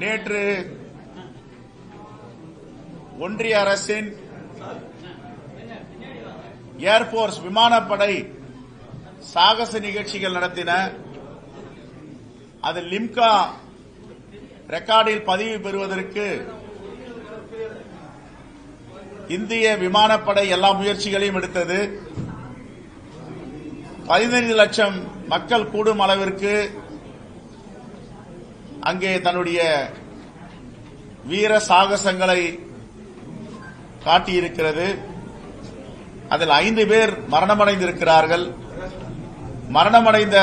நேற்று ஒன்றிய அரசின் ஏர்போர்ஸ் விமானப்படை சாகச நிகழ்ச்சிகள் நடத்தின அது லிம்கா ரெக்கார்டில் பதிவு பெறுவதற்கு இந்திய விமானப்படை எல்லா முயற்சிகளையும் எடுத்தது. பதினைந்து லட்சம் மக்கள் கூடும் அளவிற்கு அங்கே தன்னுடைய வீர சாகசங்களை காட்டியிருக்கிறது. அதில் ஐந்து பேர் மரணமடைந்திருக்கிறார்கள். மரணமடைந்த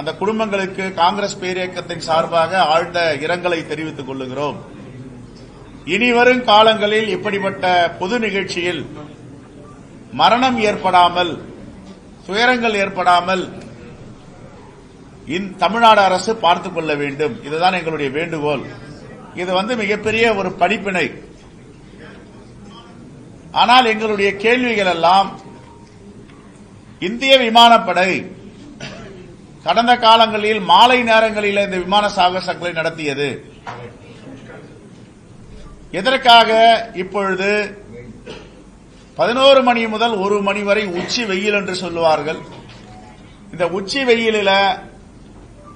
அந்த குடும்பங்களுக்கு காங்கிரஸ் பேரியக்கத்தின் சார்பாக ஆழ்ந்த இரங்கலை தெரிவித்துக் கொள்ளுகிறோம். இனிவரும் காலங்களில் இப்படிப்பட்ட பொது நிகழ்ச்சியில் மரணம் ஏற்படாமல் துயரங்கள் ஏற்படாமல் தமிழ்நாடு அரசு பார்த்துக் கொள்ள வேண்டும். இதுதான் எங்களுடைய வேண்டுகோள். இது வந்து மிகப்பெரிய ஒரு படிப்பினை. ஆனால் எங்களுடைய கேள்விகள் எல்லாம் இந்திய விமானப்படை கடந்த காலங்களில் மாலை நேரங்களில் இந்த விமான சாகசங்களை நடத்தியது. எதற்காக இப்பொழுது பதினோரு மணி முதல் ஒரு மணி வரை உச்சி வெயில் என்று சொல்லுவார்கள். இந்த உச்சி வெயிலில்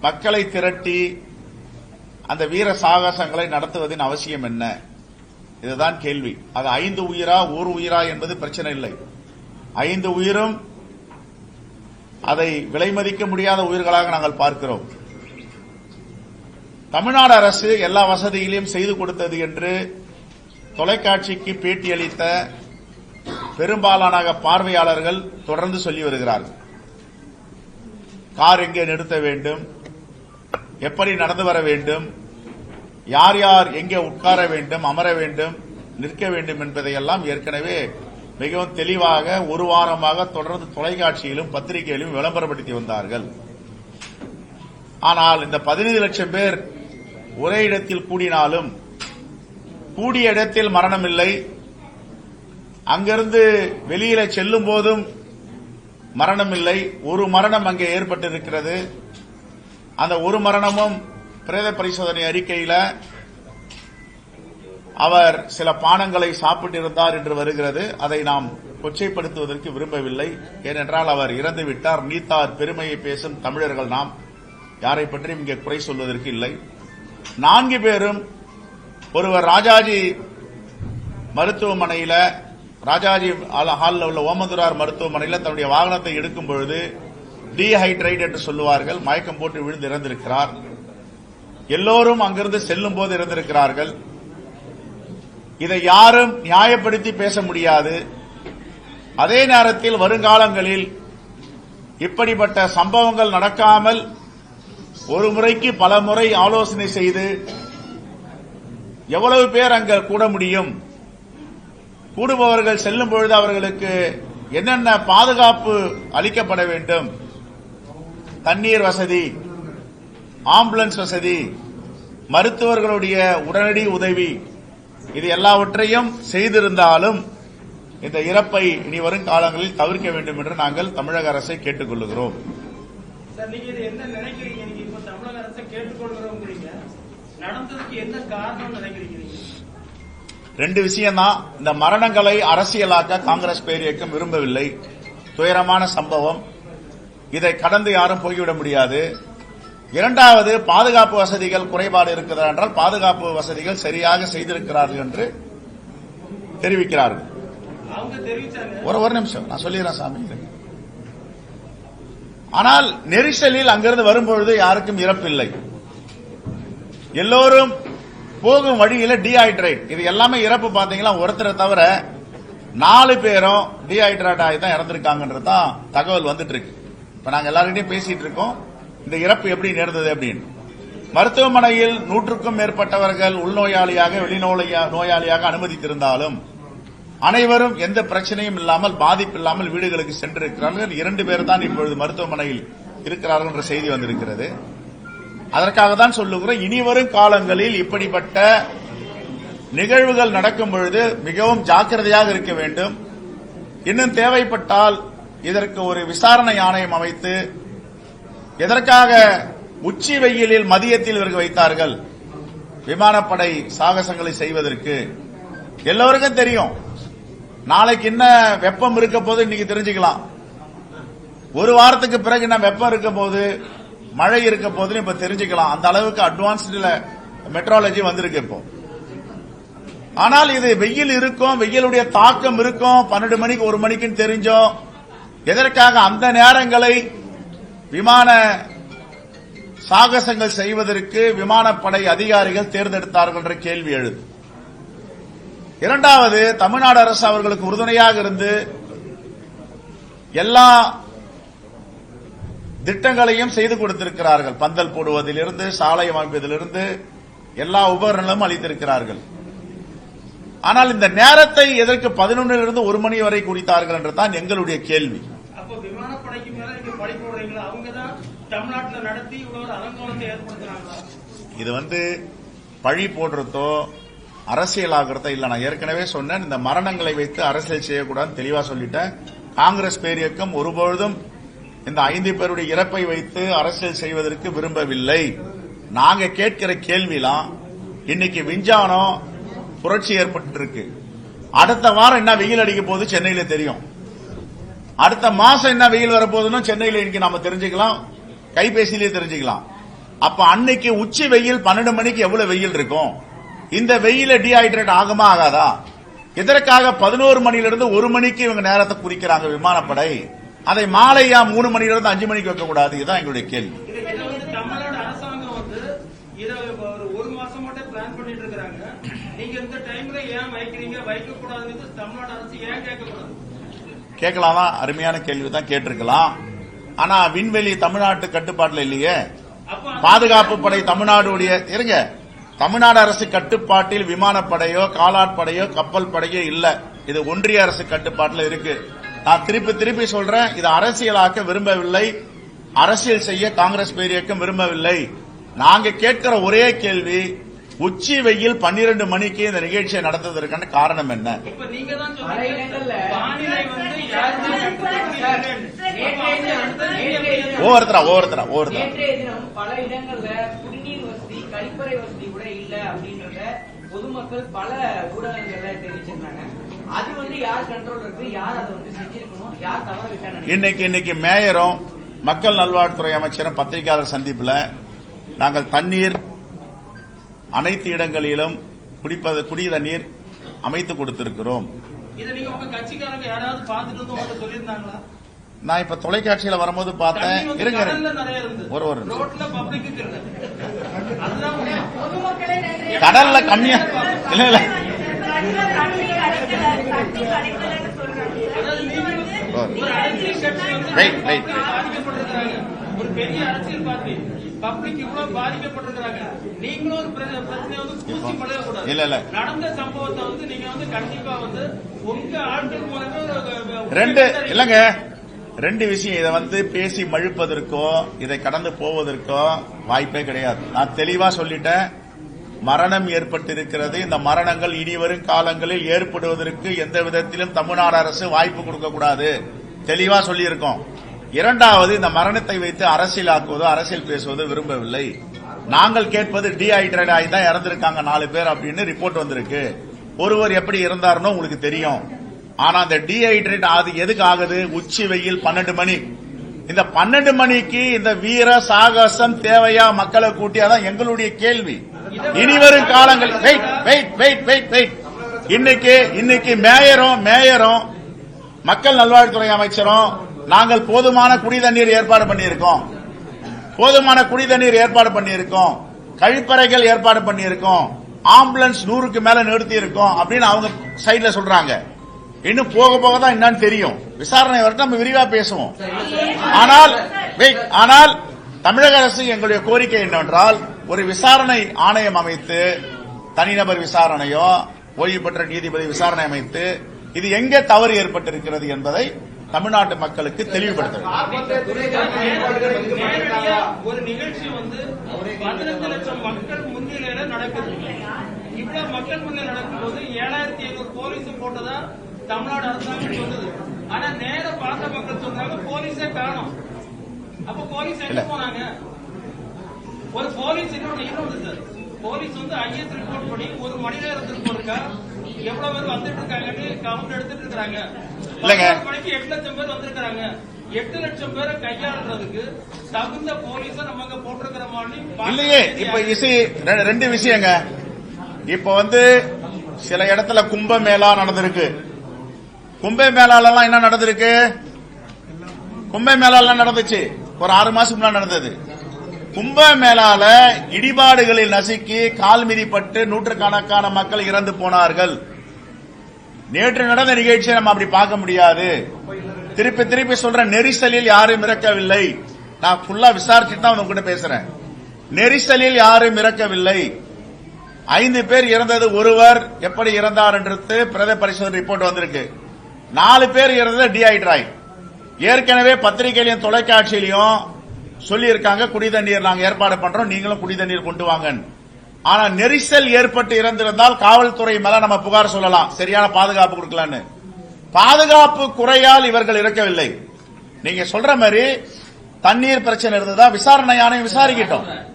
மக்களை திரட்டி அந்த வீர சாகசங்களை நடத்துவதின் அவசியம் என்ன? இதுதான் கேள்வி. அது ஐந்து உயிரா ஒரு உயிரா என்பது பிரச்சனை இல்லை. ஐந்து உயிரும் அதை விலை மதிக்க முடியாத உயிர்களாக நாங்கள் பார்க்கிறோம். தமிழ்நாடு அரசு எல்லா வசதிகளையும் செய்து கொடுத்தது என்று தொலைக்காட்சிக்கு பேட்டியளித்த பெரும்பாலான பார்வையாளர்கள் தொடர்ந்து சொல்லி வருகிறார்கள். கார் எங்கே நிறுத்த வேண்டும்? எப்படி நடந்து வர வேண்டும்? யார் யார் எங்கே உட்கார வேண்டும்? அமர வேண்டும்? நிற்க வேண்டும் என்பதையெல்லாம் ஏற்கனவே மிகவும் தெளிவாக ஒரு வாரமாக தொடர்ந்து தொலைக்காட்சியிலும் பத்திரிகையிலும் விளம்பரப்படுத்தி வந்தார்கள். ஆனால் இந்த பதினைந்து லட்சம் பேர் ஒரே இடத்தில் கூடினாலும் கூடிய இடத்தில் மரணம் இல்லை. அங்கிருந்து வெளியில செல்லும் போதும் மரணம் இல்லை. ஒரு மரணம் அங்கே ஏற்பட்டிருக்கிறது. அந்த ஒரு மரணமும் பிரேத பரிசோதனை அறிக்கையில அவர் சில பானங்களை சாப்பிட்டிருந்தார் என்று வருகிறது. அதை நாம் கொச்சைப்படுத்துவதற்கு விரும்பவில்லை. ஏனென்றால் அவர் இறந்து விட்டார். நீத்தார் பெருமையை பேசும் தமிழர்கள் நாம் யாரை பற்றியும் இங்கே குறை சொல்வதற்கு இல்லை. நான்கு பேரும் ஒருவர் ராஜாஜி மருத்துவமனையில ராஜாஜி ஹாலில் உள்ள ஓமந்துரார் மருத்துவமனையில் தன்னுடைய வாகனத்தை எடுக்கும் பொழுது டீஹைட்ரேட் என்று சொல்லுவார்கள். மயக்கம் போட்டு விழுந்து இறந்திருக்கிறார். எல்லோரும் அங்கிருந்து செல்லும் போது இறந்திருக்கிறார்கள். இதை யாரும் நியாயப்படுத்தி பேச முடியாது. அதே நேரத்தில் வருங்காலங்களில் இப்படிப்பட்ட சம்பவங்கள் நடக்காமல் ஒரு முறைக்கு பல முறை ஆலோசனை செய்து எவ்வளவு பேர் அங்க கூட முடியும்? கூடுபவர்கள் செல்லும் பொழுது அவர்களுக்கு என்னென்ன பாதுகாப்பு அளிக்கப்பட வேண்டும்? தண்ணீர் வசதி ஆம்புலன்ஸ் வசதி மருத்துவர்களுடைய உடனடி உதவி இது எல்லாவற்றையும் செய்திருந்தாலும் இந்த இறப்பை இனி வரும் காலங்களில் தவிர்க்க வேண்டும் என்று நாங்கள் தமிழக அரசை கேட்டுக் கொள்ளுகிறோம் சார் நீங்க இது என்ன நினைக்கிறீங்க? நீங்க இப்ப தமிழக அரசை கேட்டுக்கொள்கிறோங்கிறீங்க. நடந்ததுக்கு என்ன காரணம் நினைக்கிறீங்க நீங்க? ரெண்டு விஷயம்தான். இந்த மரணங்களை அரசியலாக்க காங்கிரஸ் பேரியக்கம் விரும்பவில்லை. துயரமான சம்பவம். இதை கடந்து யாரும் போய்விட முடியாது. இரண்டாவது பாதுகாப்பு வசதிகள் குறைபாடு இருக்கிறதா என்றால் பாதுகாப்பு வசதிகள் சரியாக செய்திருக்கிறார்கள் என்று தெரிவிக்கிறார்கள். ஒரு ஒரு நிமிஷம். நான் சொல்லிடுறேன் சாமி. ஆனால் நெரிசலில் அங்கிருந்து வரும்பொழுது யாருக்கும் இறப்பில்லை. எல்லோரும் போகும் வழியில டீஹைட்ரேட் இது எல்லாமே இறப்பு பாத்தீங்கன்னா ஒருத்தரை தவிர நாலு பேரும் டீஹைட்ரேட் ஆகி தான் இறந்திருக்காங்கன்றது தான் தகவல் வந்துட்டு இருக்கு. இப்ப நாங்க எல்லாருக்கிட்டையும் பேசிட்டு இருக்கோம். இந்த இறப்பு எப்படி நேர்ந்தது அப்படின்னு. மருத்துவமனையில் நூற்றுக்கும் மேற்பட்டவர்கள் உள்நோயாளியாக வெளிநோயா நோயாளியாக அனுமதித்திருந்தாலும் அனைவரும் எந்த பிரச்சனையும் இல்லாமல் பாதிப்பு இல்லாமல் வீடுகளுக்கு சென்றிருக்கிறார்கள். இரண்டு பேர் தான் இப்பொழுது மருத்துவமனையில் இருக்கிறார்கள் என்ற செய்தி வந்திருக்கிறது. அதற்காக தான் சொல்லுகிறோம் இனிவரும் காலங்களில் இப்படிப்பட்ட நிகழ்வுகள் நடக்கும் பொழுது மிகவும் ஜாக்கிரதையாக இருக்க வேண்டும். இன்னும் தேவைப்பட்டால் இதற்கு ஒரு விசாரணை ஆணையம் அமைத்து எதற்காக உச்சி வெயிலில் மதியத்தில் இவர்கள் வைத்தார்கள்? விமானப்படை சாகசங்களை செய்வதற்கு. எல்லோருக்கும் தெரியும். நாளைக்கு என்ன வெப்பம் இருக்க போது இன்னைக்கு தெரிஞ்சுக்கலாம். ஒரு வாரத்துக்கு பிறகு என்ன வெப்பம் இருக்க போது மழை இருக்க போதுன்னு இப்ப தெரிஞ்சுக்கலாம். அந்த அளவுக்கு அட்வான்ஸ்டுல மெட்ராலஜி வந்திருக்கு இப்போ. ஆனால் இது வெயில் இருக்கும் வெயிலுடைய தாக்கம் இருக்கும். பன்னெண்டு மணிக்கு ஒரு மணிக்குன்னு தெரிஞ்சோம். எதற்காக அந்த நேரங்களை விமான சாகசங்கள் செய்வதற்கு விமானப்படை அதிகாரிகள் தேர்ந்தெடுத்தார்கள் என்ற கேள்வி எழுது. இரண்டாவது தமிழ்நாடு அரசு அவர்களுக்கு உறுதுணையாக இருந்து எல்லா திட்டங்களையும் செய்து கொடுத்திருக்கிறார்கள். பந்தல் போடுவதிலிருந்து சாலை அமைப்பதிலிருந்து எல்லா உபகரணங்களும் அளித்திருக்கிறார்கள். ஆனால் இந்த நேரத்தை எதற்கு பதினொன்னிலிருந்து ஒரு மணி வரை குறித்தார்கள் என்றுதான் எங்களுடைய கேள்வி அப்போ விமானப்படைக்கு மேல நீங்க பழி போடுறீங்களா அவங்க தான் தமிழ்நாட்டில் நடத்தி இவ்வளவு ஒரு அலங்கோலத்தை ஏற்படுத்துறாங்களா? இது வந்து பழி போடுறதோ அரசியலாகிறதோ இல்ல. நான் ஏற்கனவே சொன்னேன் இந்த மரணங்களை வைத்து அரசியல் செய்யக்கூடாதுன்னு தெளிவா சொல்லிட்டேன். காங்கிரஸ் பேரியக்கம் ஒருபொழுதும் இந்த ஐந்து பேருடைய இறப்பை வைத்து அரசியல் செய்வதற்கு விரும்பவில்லை. நாங்க கேட்கிற கேள்விலாம் இன்னைக்கு விஞ்ஞானம் புரட்சி ஏற்பட்டு இருக்கு அடுத்த வாரம் என்ன வெயில் அடிக்க போகுது சென்னையில தெரியும். அடுத்த மாசம் என்ன வெயில் வரப்போகுதுன்னு சென்னையில இன்னைக்கு நாம தெரிஞ்சுக்கலாம். கைபேசியிலே தெரிஞ்சுக்கலாம். அப்ப அன்னைக்கு உச்சி வெயில் பன்னெண்டு மணிக்கு எவ்வளவு வெயில் இருக்கும்? இந்த வெயில டீஹைட்ரேட் ஆகுமா ஆகாதா? இதற்காக பதினோரு மணிலிருந்து ஒரு மணிக்கு இவங்க நேரத்தை குறிக்கிறாங்க விமானப்படை? அதை மாலையா மூணு மணிலிருந்து அஞ்சு மணிக்கு வைக்க கூடாது? இதுதான் எங்களுடைய கேள்வி. கேட்கலாமா? அருமையான கேள்வி தான் கேட்டிருக்கலாம். ஆனா விண்வெளி தமிழ்நாட்டு கட்டுப்பாட்டுல இல்லையே? பாதுகாப்பு படை தமிழ்நாடுடைய இருங்க. தமிழ்நாடு அரசு கட்டுப்பாட்டில் விமானப்படையோ காலாட்படையோ கப்பல் படையோ இல்ல. இது ஒன்றிய அரசு கட்டுப்பாட்டில் இருக்கு. நான் திருப்பி திருப்பி சொல்றேன் இது அரசியலாக்க விரும்பவில்லை. அரசியல் செய்ய காங்கிரஸ் பேரியக்கம் விரும்பவில்லை. நாங்க கேட்கிற ஒரே கேள்வி உச்சி வெயில் பன்னிரண்டு மணிக்கு இந்த நிகழ்ச்சியை நடத்துவதற்கான காரணம் என்ன? ஒவ்வொருத்தரா ஒவ்வொருத்தரா ஒவ்வொருத்தரா பல இடங்கள்ல குடிநீர் வசதி கழிப்பறை வசதி கூட இல்ல அப்படின்றத பொதுமக்கள் பல ஊடகங்கள்ல தெரிவிச்சிருந்தாங்க. அது வந்து யார் கண்ட்ரோல் இருக்கு யார் அதை வந்து செஞ்சிருக்கணும் யார் தவற? இன்னைக்கு இன்னைக்கு மேயரும் மக்கள் நல்வாழ்வுத்துறை அமைச்சரும் பத்திரிகையாளர் சந்திப்புல நாங்கள் தண்ணீர் அனைத்து இடங்களிலும் குடிப்பது குடித நீர் அமைத்து கொடுத்திருக்கிறோம். இதை நீங்க உங்க கட்சிக்காரங்க யாராவது பார்த்துட்டு வந்து உங்கள்ட்ட சொல்லியிருந்தாங்களா? நான் இப்ப தொலைக்காட்சியில வரும்போது பார்த்தேன். இருங்க ஒரு ஒரு. கடல்ல கம்மியா இல்ல இல்ல. public பாதிக்கப்பட்டிருக்கிறாங்க ஒரு பெரிய அரசியல் பார்ட்டி. பப்ளிக் இவ்வளவு பாதிக்கப்பட்டிருக்கிறாங்க. நீங்களும் ஒரு பிர- பிரச்சனையை வந்து பூசி பழகக்கூடாது இல்ல, இல்ல. நடந்த சம்பவத்தை வந்து நீங்க வந்து கண்டிப்பா வந்து உங்க ஆட்கள் மூலமே ரெண்டு இல்லங்க. ரெண்டு விஷயம். இதை வந்து பேசி மழுப்பதற்கோ இதை கடந்து போவதற்கோ வாய்ப்பே கிடையாது. நான் தெளிவா சொல்லிட்டேன். மரணம் ஏற்பட்டிருக்கிறது. இந்த மரணங்கள் இனிவரும் காலங்களில் ஏற்படுவதற்கு எந்த விதத்திலும் தமிழ்நாடு அரசு வாய்ப்பு கொடுக்க கூடாது தெளிவா சொல்லியிருக்கோம். இரண்டாவது இந்த மரணத்தை வைத்து அரசியலாக்குவதோ அரசியல் பேசுவதோ விரும்பவில்லை. நாங்கள் கேட்பது டீஹைட்ரேட் ஆகி தான் இறந்திருக்காங்க நாலு பேர் அப்படின்னு ரிப்போர்ட் வந்திருக்கு. ஒருவர் எப்படி இருந்தாருன்னு உங்களுக்கு தெரியும். ஆனா அந்த டீஹைட்ரேட் அது எதுக்கு ஆகுது? உச்சி வெயில் பன்னெண்டு மணி. இந்த பன்னெண்டு மணிக்கு இந்த வீர சாகசம் தேவையா மக்களை கூட்டியாதான் எங்களுடைய கேள்வி. இனிவரும் காலங்கள் wait wait wait wait wait இன்னைக்கு இன்னைக்கு மேயரும் மேயரும் மக்கள் நல்வாழ்வுத்துறை அமைச்சரும் நாங்கள் போதுமான குடி தண்ணீர் ஏற்பாடு பண்ணியிருக்கோம். போதுமான குடி தண்ணீர் ஏற்பாடு பண்ணியிருக்கோம். கழிப்பறைகள் ஏற்பாடு பண்ணியிருக்கோம். ஆம்புலன்ஸ் நூறுக்கு மேல நிறுத்தி இருக்கோம் அப்படின்னு அவங்க சைட்ல சொல்றாங்க. இன்னும் போக போக தான் என்னன்னு தெரியும். விசாரணை வரட்டும் நம்ம விரிவா பேசுவோம். ஆனால் ஆனால் தமிழக அரசு எங்களுடைய கோரிக்கை என்னவென்றால் ஒரு விசாரணை ஆணையம் அமைத்து தனிநபர் விசாரணையோ ஓய்வு பெற்ற நீதிபதி விசாரணை அமைத்து இது எங்கே தவறு ஏற்பட்டிருக்கிறது என்பதை தமிழ்நாட்டு மக்களுக்கு தெளிவுபடுத்த ஒரு நிகழ்ச்சி வந்து பதினஞ்சு லட்சம் மக்கள் முன்னிலையில நடக்குது. இவ்வளவு மக்கள் முன்னிலை நடக்கும்போது ஏழாயிரத்தி ஐநூறு போலீஸ் போட்டதா தமிழ்நாடு அரசாங்கம் சொன்னது ஆனா நேர பார்த்த மக்கள் சொல்றாங்க போலீஸே காணும் அப்ப போலீஸ் எங்க. போனாங்க? ஒரு போலீஸ் இன்னொன்னு இன்னொன்று சார்? போலீஸ் வந்து ஐஎஸ் ரிப்போர்ட் படி ஒரு மணி நேரத்திற்கு ஒருக்கா எவ்வளவு பேர் வந்துட்டு இருக்காங்கன்னு கவுண்ட் எடுத்துட்டு இருக்காங்க இல்லைங்க. எட்டு லட்சம் பேர் வந்திருக்காங்க எட்டு லட்சம் பேரை கையாளுறதுக்கு தகுந்த போலீஸ நம்ம போட்டிருக்கிற மாதிரி இல்லையே இப்ப இசி ரெண்டு விஷயங்க. இப்ப வந்து சில இடத்துல கும்ப மேளா நடந்திருக்கு. கும்ப மேளால எல்லாம் என்ன நடந்திருக்கு? கும்ப மேளால நடந்துச்சு? ஒரு ஆறு மாசம் முன்னாடி நடந்தது. கும்ப மேளால இடிபாடுகளில் நசுக்கி கால் மிதிப்பட்டு நூற்றுக்கணக்கான மக்கள் இறந்து போனார்கள். நேற்று நடந்த நிகழ்ச்சியை நம்ம அப்படி பார்க்க முடியாது. திருப்பி திருப்பி சொல்ற நெரிசலில் யாரும் இறக்கவில்லை. நான் ஃபுல்லா விசாரிச்சுட்டு தான் உங்ககிட்ட பேசுறேன். நெரிசலில் யாரும் இறக்கவில்லை. ஐந்து பேர் இறந்தது ஒருவர். எப்படி இறந்தார் என்றது பிரத பரிசோதனை ரிப்போர்ட் வந்திருக்கு. நாலு பேர் இறந்தது டிஹைட்ராய் ஏற்கனவே பத்திரிகையிலையும் தொலைக்காட்சியிலையும் சொல்லியிருக்காங்க குடி தண்ணீர் நாங்கள் ஏற்பாடு பண்றோம். நீங்களும் குடி தண்ணீர் கொண்டு வாங்கன்னு. ஆனா நெரிசல் ஏற்பட்டு இறந்திருந்தால் காவல்துறை மேல நம்ம புகார் சொல்லலாம். சரியான பாதுகாப்பு கொடுக்கலான்னு. பாதுகாப்பு குறையால் இவர்கள் இறக்கவில்லை. நீங்க சொல்ற மாதிரி தண்ணீர் பிரச்சனை இருந்ததா? விசாரணை ஆணையம் விசாரிக்கட்டும்.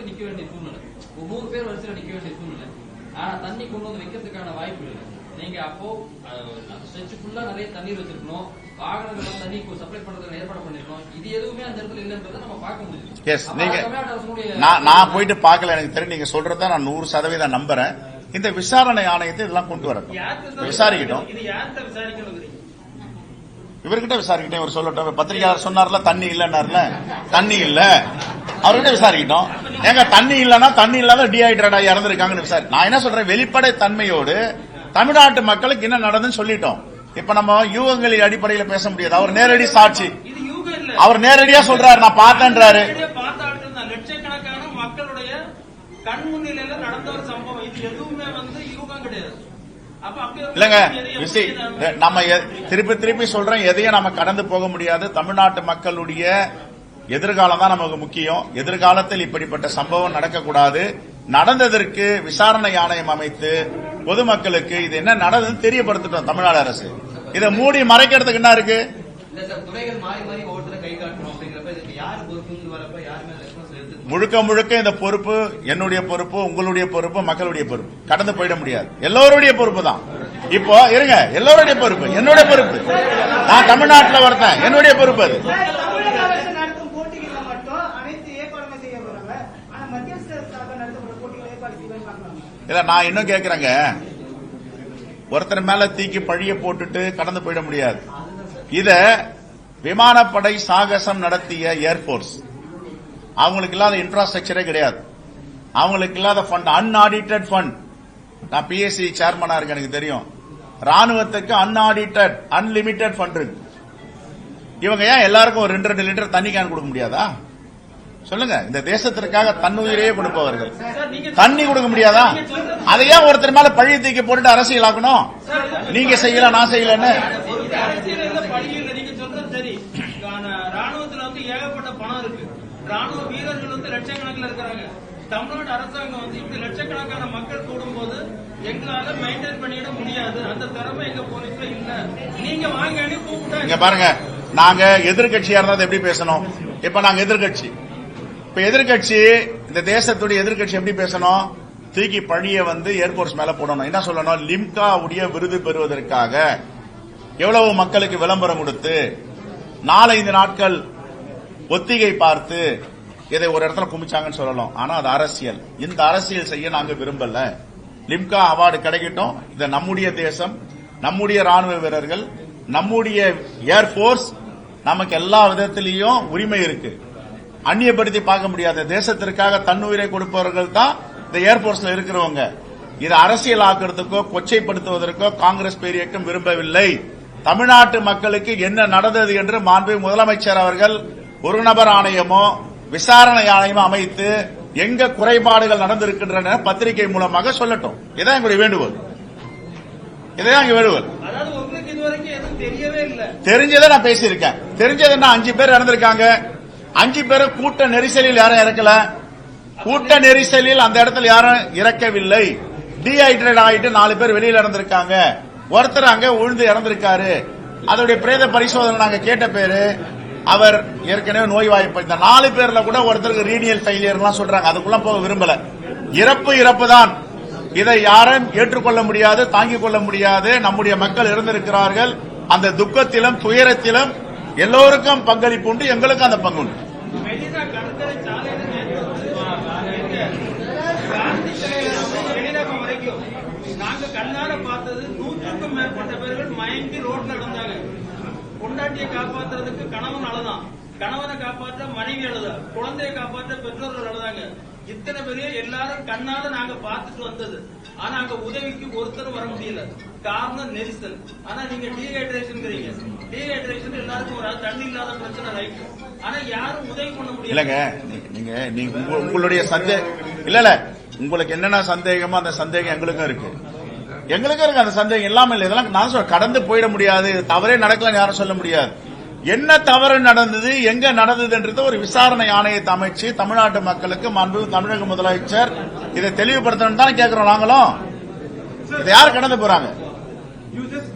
நிக்க வேண்டிய சூழ்நிலை. நூறு பேர் நிக்க வேண்டிய சூழ்நிலை. ஆனா தண்ணி கொண்டு வந்து வைக்கிறதுக்கான வாய்ப்பு இல்லை. நீங்க அப்போ ஸ்ட்ரெச் ஃபுல்லா நிறைய தண்ணீர் வச்சிருக்கணும். வாகனங்கள் எல்லாம் தண்ணி சப்ளை பண்றதுக்கு ஏற்பாடு பண்ணிருக்கணும். இது எதுவுமே அந்த இடத்துல இல்லைன்றதை நம்ம பார்க்க முடியுது Yes, அப்ப நீங்க- நான் நான் போயிட்டு பார்க்கல எனக்கு தெரியும். நீங்க சொல்றத நான் நூறு சதவீதம் நம்புறேன். இந்த விசாரணை ஆணையத்தை இதெல்லாம் கொண்டு வரட்டும். விசாரிக்கட்டும். இவர்கிட்ட விசாரிக்கட்டும் இவர் சொல்லட்டும். பத்திரிகையாளர் சொன்னார்ல தண்ணி இல்லன்னார்ல? தண்ணி இல்ல. அவர்கிட்ட விசாரிக்கட்டும். ஏங்க தண்ணி இல்லன்னா தண்ணி இல்லாத டீஹைட்ரேட் ஆகி இறந்திருக்காங்கன்னு விசாரி நான் என்ன சொல்றேன்? வெளிப்படை தன்மையோடு தமிழ்நாட்டு மக்களுக்கு என்ன நடந்துன்னு சொல்லிட்டோம். இப்ப நம்ம யூகங்களின் அடிப்படையில பேச முடியாது. அவர் நேரடி சாட்சி. அவர் நேரடியா சொல்றாரு நான் பார்த்தேன்றாரு. இல்லங்க நம்ம திருப்பி திருப்பி சொல்றேன் எதையும் நம்ம கடந்து போக முடியாது. தமிழ்நாட்டு மக்களுடைய எதிர்காலம் தான் நமக்கு முக்கியம். எதிர்காலத்தில் இப்படிப்பட்ட சம்பவம் நடக்கக்கூடாது. நடந்ததற்கு விசாரணை ஆணையம் அமைத்து பொதுமக்களுக்கு இது என்ன நடந்ததுன்னு தெரியப்படுத்திட்டோம் தமிழ்நாடு அரசு. இதை மூடி மறைக்கிறதுக்கு என்ன இருக்கு? முழுக்க முழுக்க இந்த பொறுப்பு என்னுடைய பொறுப்பு உங்களுடைய பொறுப்பு மக்களுடைய பொறுப்பு. கடந்து போயிட முடியாது. எல்லோருடைய பொறுப்பு தான். இப்போ இருங்க எல்லோருடைய பொறுப்பு என்னுடைய பொறுப்பு. நான் தமிழ்நாட்டில் ஒருத்தன் என்னுடைய பொறுப்பு அது. இல்ல நான் இன்னும் கேக்குறேங்க. ஒருத்தர் மேல தீக்கி பழிய போட்டுட்டு கடந்து போயிட முடியாது. இத விமானப்படை சாகசம் நடத்திய ஏர்போர்ஸ் அவங்களுக்கு இல்லாத இன்ஃப்ராஸ்ட்ரக்சரே கிடையாது. அவங்களுக்கு இல்லாத ஃபண்ட் அன்ஆடிட்டட் ஃபண்ட் நான் பிஎஸ்சி சேர்மனா இருக்கு எனக்கு தெரியும். ராணுவத்துக்கு அன்ஆடிட்டட் அன்லிமிட்டட் ஃபண்ட் இருக்கு. இவங்க ஏன் எல்லாருக்கும் ஒரு ரெண்டு ரெண்டு லிட்டர் தண்ணி கேன் கொடுக்க முடியாதா? சொல்லுங்க இந்த தேசத்திற்காக தன்னுயிரையே கொடுப்பவர்கள். தண்ணி கொடுக்க முடியாதா? அதை ஏன் ஒருத்தர் மேல பழி தூக்கி போட்டுட்டு அரசியல் ஆக்கணும்? நீங்க செய்யல நான் செய்யலன்னு? ராணுவ வீரர்கள் வந்து லட்சக்கணக்கில் இருக்கிறாங்க தமிழ்நாடு அரசாங்கம் வந்து இப்படி லட்சக்கணக்கான மக்கள் எங்களால மெயின்டைன் பண்ணிட முடியாது அந்த திறமை எங்க போலீஸ்ல இல்ல நீங்க வாங்க இங்க பாருங்க நாங்க எதிர்கட்சியா இருந்தா எப்படி பேசணும்? இப்ப நாங்க எதிர்கட்சி. இப்ப எதிர்கட்சி இந்த தேசத்துடைய எதிர்கட்சி எப்படி பேசணும்? தூக்கி பழிய வந்து ஏர்போர்ட்ஸ் மேல போடணும். என்ன சொல்லணும்? லிம்கா உடைய விருது பெறுவதற்காக எவ்வளவு மக்களுக்கு விளம்பரம் கொடுத்து நாலைந்து நாட்கள் ஒத்திகை பார்த்து இதை ஒரு இடத்துல குமிச்சாங்கன்னு சொல்லலாம் ஆனா அது அரசியல். இந்த அரசியல் செய்ய நாங்க விரும்பல. லிம்கா அவார்டு கிடைக்கட்டும். இது நம்முடைய தேசம் நம்முடைய ராணுவ வீரர்கள் நம்முடைய ஏர்போர்ஸ் நமக்கு எல்லா விதத்திலையும் உரிமை இருக்கு. அந்நியப்படுத்தி பார்க்க முடியாது தேசத்திற்காக தன்னுயிரை கொடுப்பவர்கள் தான் இந்த ஏர்போர்ஸ்ல இருக்கிறவங்க. இது அரசியல் ஆக்குறதுக்கோ கொச்சைப்படுத்துவதற்கோ காங்கிரஸ் பேரியக்கம் விரும்பவில்லை. தமிழ்நாட்டு மக்களுக்கு என்ன நடந்தது என்று மாண்பு முதலமைச்சர் அவர்கள் ஒரு நபர் ஆணையமோ விசாரணை ஆணையமோ அமைத்து எங்க குறைபாடுகள் நடந்திருக்கின்றன பத்திரிகை மூலமாக சொல்லட்டும். இதான் எங்களுடைய வேண்டுகோள். இதான் எங்க வேண்டுகோள். தெரிஞ்சதை நான் பேசியிருக்கேன். தெரிஞ்சது அஞ்சு பேர் இறந்திருக்காங்க. அஞ்சு பேரும் கூட்ட நெரிசலில் யாரும் இறக்கல? கூட்ட நெரிசலில் அந்த இடத்துல யாரும் இறக்கவில்லை. டீஹைட்ரேட் ஆகிட்டு நாலு பேர் வெளியில் இறந்திருக்காங்க. ஒருத்தர் அங்க உழுந்து இறந்திருக்காரு. அதோடைய பிரேத பரிசோதனை நாங்க கேட்ட பேரு அவர் ஏற்கனவே நோய்வாய்ப்பு. இந்த நாலு பேர்ல கூட ஒருத்தருக்கு ரீனியல் ஃபெயிலியர்லாம் சொல்றாங்க. அதுக்குள்ள போக விரும்பல. இறப்பு இறப்பு தான் இதை யாரும் ஏற்றுக்கொள்ள முடியாது தாங்கிக் கொள்ள முடியாது. நம்முடைய மக்கள் இருந்திருக்கிறார்கள். அந்த துக்கத்திலும் துயரத்திலும் எல்லோருக்கும் பங்களிப்பு உண்டு எங்களுக்கும் அந்த பங்கு உண்டு. சாலையில நாங்க கண்ணால பார்த்தது நூற்றுக்கும் மேற்பட்ட பேர்கள் மயங்கி ரோட்ல இருந்தாங்க பொண்டாட்டியை காப்பாத்துறதுக்கு கணவன் அழுதான். கணவனை காப்பாற்ற மனைவி அழுதா. குழந்தையை காப்பாற்ற பெற்றோர்கள் அழுதாங்க. இத்தனை பெரிய எல்லாரும் கண்ணால நாங்க பார்த்துட்டு வந்தது. ஆனா அங்க உதவிக்கு ஒருத்தர் வர முடியல. காரணம் நெரிசல். ஆனா நீங்க டீஹைட்ரேஷன் டீஹைட்ரேஷன் எல்லாருக்கும் ஒரு தண்ணி இல்லாத பிரச்சனை ஆனா யாரும் உதவி பண்ண இல்லங்க நீங்க நீங்க உங்களுடைய சந்தேகம் இல்ல இல்ல உங்களுக்கு என்னென்ன சந்தேகமோ அந்த சந்தேகம் எங்களுக்கும் இருக்கு. எங்களுக்கும் இருக்கு அந்த சந்தேகம் இல்லாம இல்லை. இதெல்லாம் நான் சொல்ல கடந்து போயிட முடியாது. தவறே நடக்கலன்னு யாரும் சொல்ல முடியாது. என்ன தவறு நடந்தது எங்க நடந்ததுன்றது ஒரு விசாரணை ஆணையத்தை அமைச்சு தமிழ்நாட்டு மக்களுக்கு மாண்பு தமிழக முதலமைச்சர் இதை தெளிவுபடுத்தணும் தானே கேட்கிறோம் நாங்களும். இதை யார் கடந்து போறாங்க?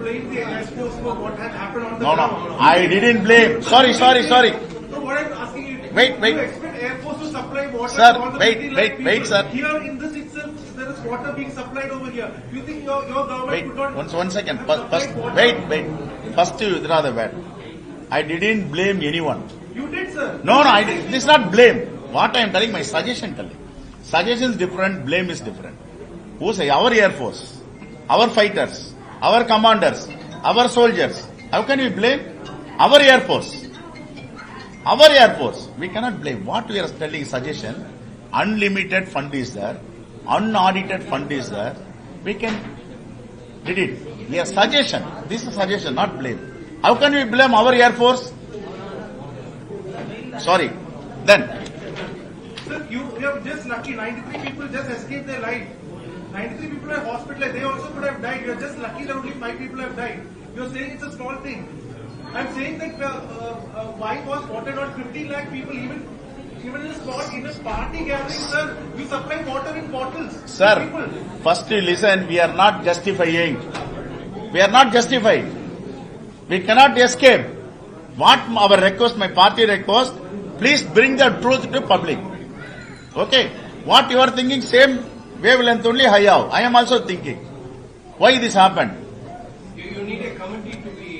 Blame the Force for what had happened on the No, no. ground. I didn't blame. Sorry, sorry, sorry. So what I'm asking you, Wait, wait. you expect Air Force to supply water Sir, to all the wait, 50 lakh wait, people? wait, sir. Here in this itself, there is water being supplied over here. You think your, your government Wait, could not... one, one second. have First, first, supplied water? wait, wait. First, you withdraw the word. I didn't blame anyone. You did, sir. No, no, I did, this is not blame. What I am telling, my suggestion telling. Suggestion is different, blame is different. Who say our Air Force, our fighters, our commanders, our soldiers. How can we blame? Our Air Force. Our Air Force. We cannot blame. What we are telling suggestion, unlimited fund is there, unaudited fund is there. We can did it. Are suggestion. This is suggestion, not blame. How can we blame our Air Force? Sorry. Then, Sir, you, you are just lucky. 93 people just escaped their life. 93 people are hospitalized. They also could have died. You are just lucky that only 5 people have died. You are saying it's a small thing. I'm saying that uh, uh, uh, why was water not 15 lakh people even even in a spot in a party gathering, sir? You supply water in bottles. sir, first listen, we are not justifying. We are not justifying. We cannot escape. What our request, my party request, please bring the truth to public. Okay. What you are thinking, same wavelength only I have. I am also thinking. Why this happened? You, you need a committee to be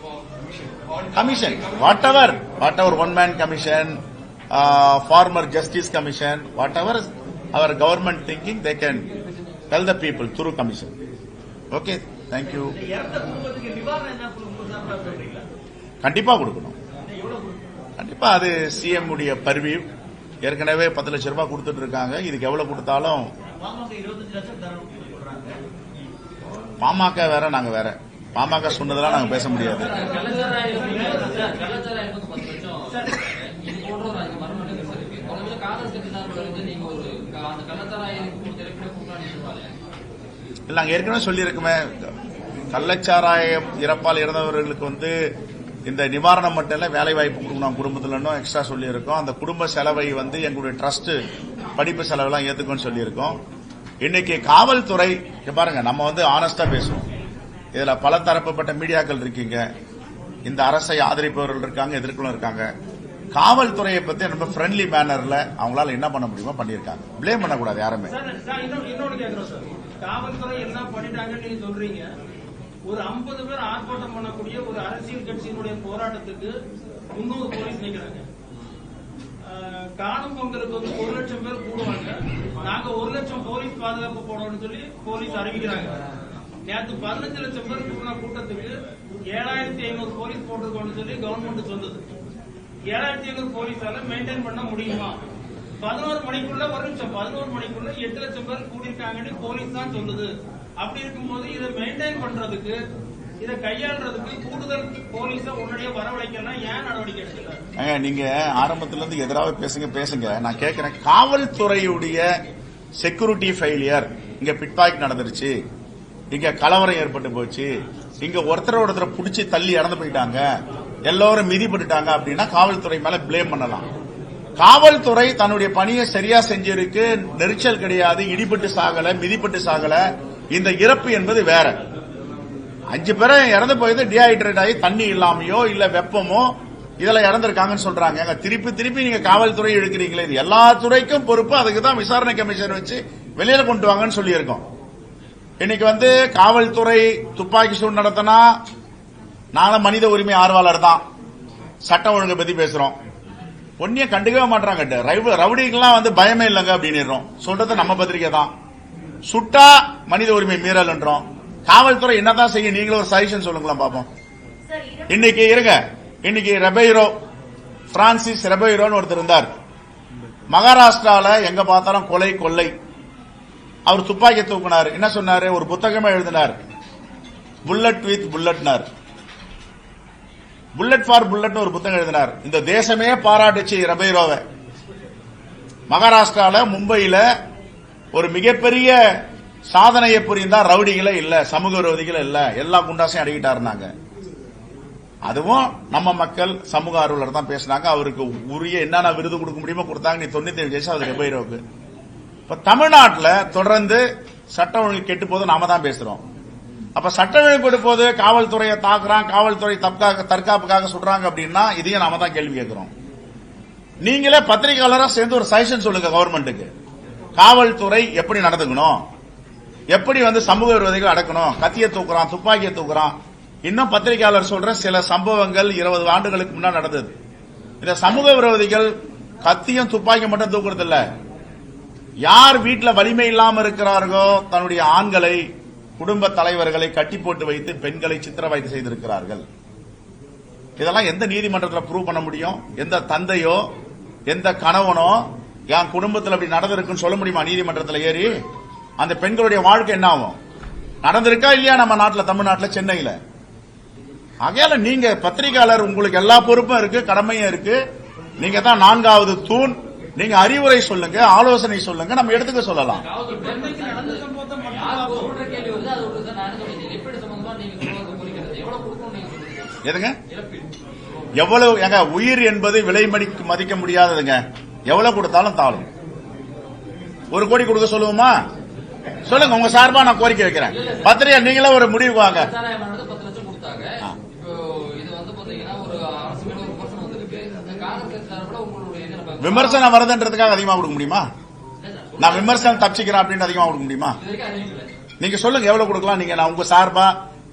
formed, commission. On- Commission, whatever, whatever one man commission, uh, former justice commission, whatever is our government thinking, they can tell the people through commission. Okay, thank you. இறந்த குடும்பத்துக்கு நிவாரணம் என்ன கொடுக்கணும் சொல்றீங்களா கண்டிப்பா கொடுக்கணும் கண்டிப்பா அது சிஎம் உடைய பர்வியூ ஏற்கனவே பத்து லட்சம் ரூபாய் கொடுத்துட்டு இருக்காங்க. இதுக்கு எவ்வளவு கொடுத்தாலும் பாமக வேற நாங்க வேற. பாமக சொன்னதெல்லாம் நாங்க பேச முடியாது. நாங்க ஏற்கனவே சொல்லியிருக்குமே. கள்ளச்சாராயம் இறப்பால் இறந்தவர்களுக்கு வந்து இந்த நிவாரணம் மட்டும் இல்லை வேலை வாய்ப்பு கொடுக்கணும் குடும்பத்துல இன்னும் எக்ஸ்ட்ரா சொல்லியிருக்கோம். அந்த குடும்ப செலவை வந்து எங்களுடைய ட்ரஸ்ட் படிப்பு செலவெல்லாம் ஏத்துக்கும்னு சொல்லியிருக்கோம். இன்னைக்கு காவல்துறை பாருங்க நம்ம வந்து ஆனஸ்டா பேசுவோம். இதுல பல தரப்புப்பட்ட மீடியாக்கள் இருக்கீங்க. இந்த அரசை ஆதரிப்பவர்கள் இருக்காங்க எதிர்க்களும் இருக்காங்க. காவல்துறையை பத்தி ரொம்ப ஃப்ரெண்ட்லி மேனர்ல அவங்களால என்ன பண்ண முடியுமோ பண்ணியிருக்காங்க. பிளேம் பண்ணக்கூடாது யாருமே. ஒரு 50 பேர் ஆர்ப்பாட்டம் பண்ணக்கூடிய ஒரு அரசியல் கட்சியினுடைய போராட்டத்துக்கு முன்னூறு போலீஸ் நிக்கிறாங்க ஆஹ், காணும் பொங்கலுக்கு வந்து ஒரு லட்சம் பேர் கூடுவாங்க. நாங்க ஒரு லட்சம் போலீஸ் பாதுகாப்பு போடணும்னு சொல்லி போலீஸ் அறிவிக்கிறாங்க. நேற்று பதினஞ்சு லட்சம் பேர் கூடின கூட்டத்துக்கு ஏழாயிரத்தி ஐநூறு போலீஸ் போட்டிருக்கோம்னு சொல்லி கவர்மெண்ட் சொன்னது ஏழாயிரத்தி ஐநூறு போலீஸால மெயின்டைன் பண்ண முடியுமா? பதினோரு மணிக்குள்ள ஒரு நிமிஷம் பதினோரு மணிக்குள்ள எட்டு லட்சம் பேர் கூடியிருக்காங்கன்னு போலீஸ் தான் சொல்லுது. அப்படி இருக்கும்போது இதை மெயின்டைன் பண்றதுக்கு இதை கையாளுறதுக்கு கூடுதல் போலீஸ உடனடியே வரவழைக்கலாம் ஏன் நடவடிக்கை எடுக்கல? நீங்க ஆரம்பத்துல இருந்து எதிராக பேசுங்க பேசுங்க. நான் கேட்கிறேன் காவல்துறையுடைய செக்யூரிட்டி ஃபெயிலியர் இங்க பிட்பாக் நடந்துருச்சு. இங்க கலவரம் ஏற்பட்டு போச்சு. இங்க ஒருத்தர் ஒருத்தர் புடிச்சு தள்ளி இறந்து போயிட்டாங்க. எல்லாரும் மிதிப்பட்டுட்டாங்க அப்படின்னா காவல்துறை மேல பிளேம் பண்ணலாம். காவல்துறை தன்னுடைய பணியை சரியா செஞ்சிருக்கு நெரிச்சல் கிடையாது இடிபட்டு சாகல மிதிப்பட்டு சாகல. இந்த இறப்பு என்பது வேற. அஞ்சு பேரை இறந்து போயது டிஹைட்ரேட் ஆகி தண்ணி இல்லாமையோ இல்ல வெப்பமோ இதெல்லாம் இறந்துருக்காங்கன்னு சொல்றாங்க. ஏங்க, திருப்பி திருப்பி நீங்க காவல்துறை எடுக்கிறீங்களே இது எல்லா துறைக்கும் பொறுப்பு. அதுக்கு தான் விசாரணை கமிஷன் வச்சு வெளியில கொண்டு வாங்கன்னு சொல்லியிருக்கோம். இன்னைக்கு வந்து காவல்துறை துப்பாக்கி சூடு நடத்தினா நானும் மனித உரிமை ஆர்வலர் தான். சட்ட ஒழுங்கை பத்தி பேசுறோம். ஒன்னிய கண்டுக்கவே மாட்டாங்க ரவுடிக்கெல்லாம் வந்து பயமே இல்லைங்க அப்படின்னு சொல்றது நம்ம பத்திரிக்கை தான். சுட்டா மனித உரிமை மீறல்ன்றோம் காவல்துறை என்னதான் செய்யும்? நீங்களும் ஒரு சஜஷன் சொல்லுங்களேன் பாப்போம். இன்னைக்கு இருங்க. இன்னைக்கு ரெபைரோ பிரான்சிஸ் ரெபைரோன்னு ஒருத்தர் இருந்தார். மகாராஷ்டிரால எங்க பார்த்தாலும் கொலை கொள்ளை. அவர் துப்பாக்கி தூக்குனார். என்ன சொன்னாரு? ஒரு புத்தகமே எழுதினார். புல்லட் வித் புல்லட்னார் புல்லட் ஃபார் புல்லட்னு ஒரு புத்தகம் எழுதினார். இந்த தேசமே பாராட்டுச்சு ரபைரோவை. மகாராஷ்டிரால மும்பையில ஒரு மிகப்பெரிய சாதனையை புரிந்தா ரவுடிகளே இல்ல சமூக விரோதிகள் இல்ல. எல்லா குண்டாசையும் அடிக்கிட்டாருனாங்க அதுவும் நம்ம மக்கள் சமூக ஆர்வலர் தான் பேசினாங்க. அவருக்கு உரிய என்னென்ன விருது கொடுக்க முடியுமோ கொடுத்தாங்க. நீ தொண்ணூத்தி ஏழு வயசு அது ரெபைரோவுக்கு இப்ப தமிழ்நாட்டில் தொடர்ந்து சட்ட ஒழுங்கு கெட்டு போது நாம தான் பேசுறோம். அப்ப சட்ட ஒழுங்கு கெட்டு போது காவல்துறையை தாக்குறான் காவல்துறை தற்காக்க தற்காப்புக்காக சொல்றாங்க அப்படின்னா இதையும் நாம தான் கேள்வி கேட்கிறோம். நீங்களே பத்திரிகையாளராக சேர்ந்து ஒரு சஜஷன் சொல்லுங்க கவர்மெண்ட்டுக்கு காவல்துறை எப்படி நடந்துக்கணும்? எப்படி வந்து சமூக விரோதிகள் அடக்கணும்? கத்திய தூக்குறான் துப்பாக்கியை தூக்குறான். இன்னும் பத்திரிகையாளர் சொல்ற சில சம்பவங்கள் இருபது ஆண்டுகளுக்கு முன்னாடி நடந்தது. இந்த சமூக விரோதிகள் கத்தியும் துப்பாக்கியும் மட்டும் தூக்குறது இல்ல யார் வீட்டில் வலிமை இல்லாம இருக்கிறார்களோ தன்னுடைய ஆண்களை குடும்ப தலைவர்களை கட்டி போட்டு வைத்து பெண்களை சித்திரவதை செய்திருக்கிறார்கள். இதெல்லாம் எந்த நீதிமன்றத்தில் ப்ரூவ் பண்ண முடியும்? எந்த தந்தையோ எந்த கணவனோ என் குடும்பத்தில் அப்படி நடந்திருக்குன்னு சொல்ல முடியுமா? நீதிமன்றத்தில் ஏறி? அந்த பெண்களுடைய வாழ்க்கை என்ன ஆகும் நடந்திருக்கா இல்லையா நம்ம நாட்டில் தமிழ்நாட்டில் சென்னையில்? ஆகையால நீங்க பத்திரிகையாளர் உங்களுக்கு எல்லா பொறுப்பும் இருக்கு கடமையும் இருக்கு. நீங்க தான் நான்காவது தூண். நீங்க அறிவுரை சொல்லுங்க ஆலோசனை சொல்லுங்க நம்ம எடுத்துக்க சொல்லலாம். எதுங்க? எவ்வளவு ஏங்க உயிர் என்பது விலை மதிக்க முடியாததுங்க. எவ்வளவு கொடுத்தாலும் தாளும் ஒரு கோடி கொடுக்க சொல்லுவோமா? சொல்லுங்க உங்க சார்பா நான் கோரிக்கை வைக்கிறேன். பத்திரிகை நீங்களே ஒரு முடிவு வாங்க. விமர்சனம் வருதுன்றதுக்காக அதிகமா கொடுக்க முடியுமா? நான் விமர்சனம் தப்பிச்சுக்கிறேன் அப்படின்னு அதிகமா கொடுக்க முடியுமா? நீங்க சொல்லுங்க எவ்வளவு கொடுக்கலாம்? நீங்க நான் உங்க சார்பா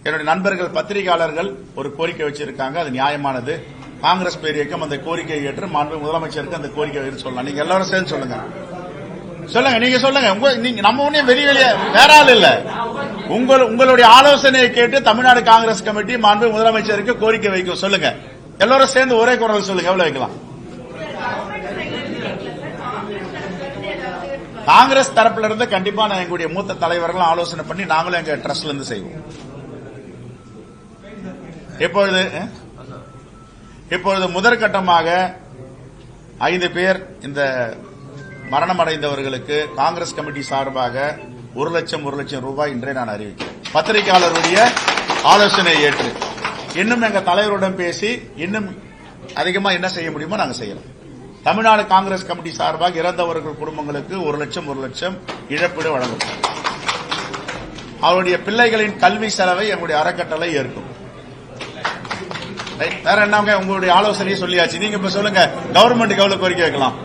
என்னுடைய நண்பர்கள் பத்திரிகையாளர்கள் ஒரு கோரிக்கை வச்சிருக்காங்க. அது நியாயமானது. காங்கிரஸ் பேரியக்கம் அந்த கோரிக்கையை ஏற்று மாண்பு முதலமைச்சருக்கு அந்த கோரிக்கை சொல்லலாம். நீங்க எல்லாரும் சேர்ந்து சொல்லுங்க. சொல்லுங்க நீங்க சொல்லுங்க. உங்க நீங்க நம்ம ஒண்ணே வெளிய வெளிய வேற ஆள் இல்ல. உங்கள் உங்களுடைய ஆலோசனையை கேட்டு தமிழ்நாடு காங்கிரஸ் கமிட்டி மாண்பு முதலமைச்சருக்கு கோரிக்கை வைக்கும். சொல்லுங்க. எல்லாரும் சேர்ந்து ஒரே குரல் சொல்லுங்க. எவ்வளவு வைக்கலாம் காங்கிரஸ் தரப்புல இருந்து கண்டிப்பா நான் எங்களுடைய மூத்த தலைவர்கள் ஆலோசனை பண்ணி நாங்களும் எங்க ட்ரஸ்ட்ல இருந்து செய்வோம். எப்பொழுது இப்பொழுது முதற்கட்டமாக ஐந்து பேர் இந்த மரணமடைந்தவர்களுக்கு காங்கிரஸ் கமிட்டி சார்பாக ஒரு லட்சம் ஒரு லட்சம் ரூபாய் இன்றே நான் அறிவிக்கிறேன். பத்திரிகையாளருடைய ஆலோசனை ஏற்று. இன்னும் எங்க தலைவருடன் பேசி இன்னும் அதிகமா என்ன செய்ய முடியுமோ நாங்க செய்யலாம். தமிழ்நாடு காங்கிரஸ் கமிட்டி சார்பாக இறந்தவர்கள் குடும்பங்களுக்கு ஒரு லட்சம் ஒரு லட்சம் இழப்பீடு வழங்கப்படும். அவருடைய பிள்ளைகளின் கல்வி செலவை எங்களுடைய அறக்கட்டளை ஏற்கும். வேற என்னங்க? உங்களுடைய ஆலோசனையை சொல்லியாச்சு. நீங்க இப்ப சொல்லுங்க. கவர்மெண்ட்டுக்கு எவ்வளவு கோரிக்கை வைக்கலாம்?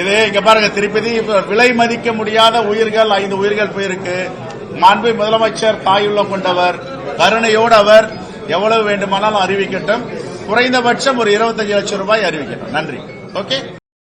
இது இங்க பாருங்க திருப்பதி விலை மதிக்க முடியாத உயிர்கள் ஐந்து உயிர்கள் போயிருக்கு. மாண்பு முதலமைச்சர் தாயுள்ளம் கொண்டவர் கருணையோடு அவர் எவ்வளவு வேண்டுமானாலும் அறிவிக்கட்டும். குறைந்தபட்சம் ஒரு இருபத்தஞ்சு லட்சம் ரூபாய் அறிவிக்கட்டும். நன்றி. ஓகே?